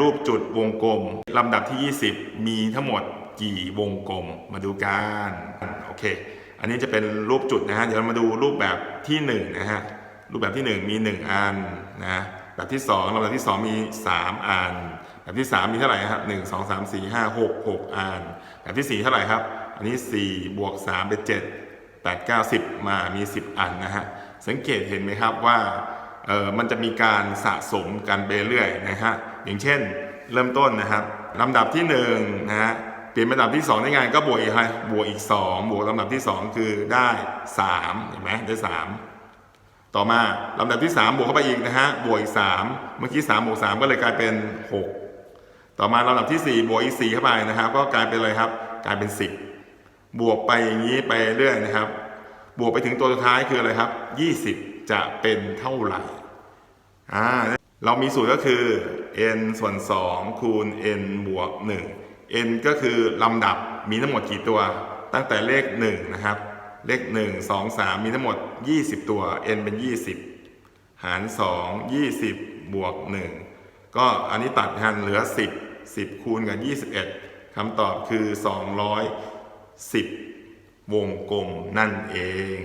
รูปจุดวงกลม ลำดับที่ 20 มีทั้งหมดกี่วงกลมมาดูกันโอเค อันนี้จะเป็นรูปจุดนะฮะเดี๋ยวเรามาดูรูปแบบที่1นะฮะรูปแบบที่ 1 มี 1 อันนะแบบที่2ลำดับที่ 2 มี 3 อัน แบบที่ 3 มีเท่าไหร่ครับหนึ่งสองสามสี่ห้าหกหกอัน แบบที่ 4 เท่าไหร่ครับ อันนี้ 4 บวก 3 เป็น 7 8 9 10 มามี 10 อันนะฮะ สังเกตเห็นไหมครับว่า มันจะมีการสะสมกันไปเรื่อยนะฮะอย่างเช่น เริ่มต้นนะครับลำดับที่1นะฮะเปลี่ยนเป็นลำดับที่ 2 ได้ไงก็บวกอีกอะไรบวกอีก 2 บวกลำดับที่ 2 คือได้3เห็นไหมได้ 3 ต่อมาลำดับที่ 3 บวกเข้าไปอีกนะฮะบวกอีก 3 เมื่อกี้3บวก3 ก็เลยกลายเป็น 6 ต่อมาลำดับที่ 4 บวกอีก 4 เข้าไปนะครับ ก็กลายเป็นอะไรครับกลายเป็น 10 บวกไปอย่างนี้ไปเรื่อยนะครับ บวกไปถึงตัวสุดท้ายคืออะไรครับ 20 จะเป็นเท่าไหร่อ่าเรามีสูตรก็คือ n ส่วน 2 คูณ n บวก 1 n ก็คือลำดับมีทั้งหมดกี่ตัว ตั้งแต่เลข 1 นะครับ เลข 1 2 3 มีทั้งหมด 20 ตัว n เป็น 20 หาร 2 20 บวก 1 ก็อันนี้ตัดกันเหลือ 10 10 คูณกับ 21คำตอบคือ 210 วงกลมนั่นเอง